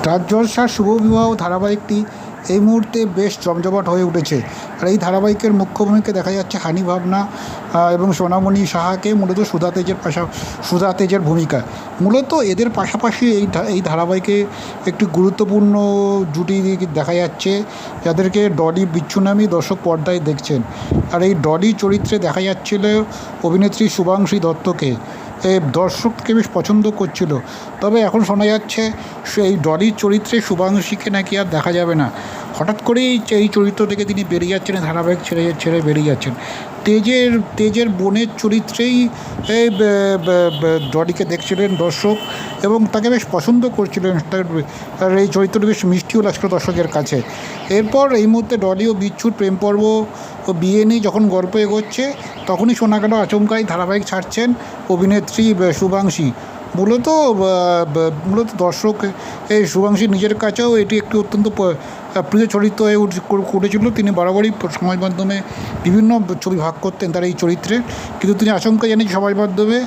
Star জলসার শুভ বিবাহ ধারাবাহিকটি এই মুহূর্তে বেশ জমজমাট হয়ে উঠেছে। আর এই ধারাবাহিকের মুখ্য ভূমিকা দেখা যাচ্ছে হানি ভাবনা এবং সোনামণি সাহাকে মূলত সুধা তেজের পাশা সুধা তেজের ভূমিকা। মূলত এদের পাশাপাশি এই এই ধারাবাহিকে একটি গুরুত্বপূর্ণ জুটি দেখা যাচ্ছে, যাদেরকে ডলি বিচ্ছু নামী দর্শক পর্দায় দেখছেন। আর এই ডলি চরিত্রে দেখা যাচ্ছিল অভিনেত্রী শুভাংশী দত্তকে। দর্শককে বেশ পছন্দ করছিল। তবে এখন শোনা যাচ্ছে সেই ডলির চরিত্রে শুভাংশীকে নাকি আর দেখা যাবে না। হঠাৎ করেই এই চরিত্র থেকে তিনি বেরিয়ে যাচ্ছেন, ধারাবাহিক ছেড়ে ছেড়ে বেরিয়ে যাচ্ছেন। তেজের তেজের বোনের চরিত্রেই এই ডলিকে দেখছিলেন দর্শক এবং তাকে বেশ পছন্দ করছিলেন। তার এই চরিত্রটি বেশ মিষ্টিও লাগছিল দর্শকের কাছে। এরপর এই মুহূর্তে ডলি ও বিচ্ছুর প্রেম পর্ব ও বিয়ে নিয়ে যখন গল্প এগোচ্ছে, তখনই শোনা গেল আচমকাই ধারাবাহিক ছাড়ছেন অভিনেত্রী শুভাংশী। মূলত মূলত দর্শক, এই শুভাংশী নিজের কাছেও এটি একটি অত্যন্ত প্রিয় চরিত্র হয়ে উঠ- উঠেছিল তিনি বরাবরই সমাজ মাধ্যমে বিভিন্ন ছবি ভাগ করতেন তার এই চরিত্রে। কিন্তু তিনি আচমকা জানি সমাজ মাধ্যমে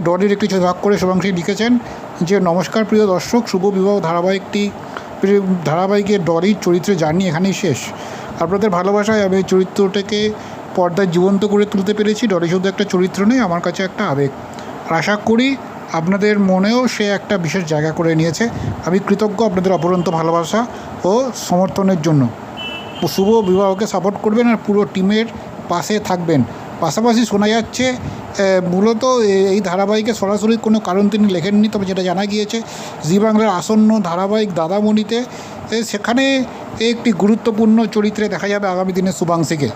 ডলির একটি ছবি ভাগ করে শুভাংশী লিখেছেন যে, নমস্কার প্রিয় দর্শক, শুভ বিবাহ ধারাবাহিকটি, ধারাবাহিকের ডলির চরিত্রে জার্নি এখানেই শেষ। আপনাদের ভালোবাসায় আমি চরিত্রটাকে পর্দায় জীবন্ত করে তুলতে পেরেছি। ডলি শুধু একটা চরিত্র নেই আমার কাছে একটা আবেগ। আর আশা করি আপনাদের মনেও সে একটা বিশেষ জায়গা করে নিয়েছে। আমি কৃতজ্ঞ আপনাদের অপরন্ত ভালোবাসা ও সমর্থনের জন্য। শুভ বিবাহকে সাপোর্ট করবেন আর পুরো টিমের পাশে থাকবেন। পাশাপাশি শোনা যাচ্ছে মূলত এই ধারাবাহিকে সরাসরি কোনো কারণ তিনি লেখেননি, তবে যেটা জানা গিয়েছে, জি বাংলার আসন্ন ধারাবাহিক দাদামণিতে সেখানে একটি গুরুত্বপূর্ণ চরিত্রে দেখা যাবে আগামী দিনে শুভাংশীকে।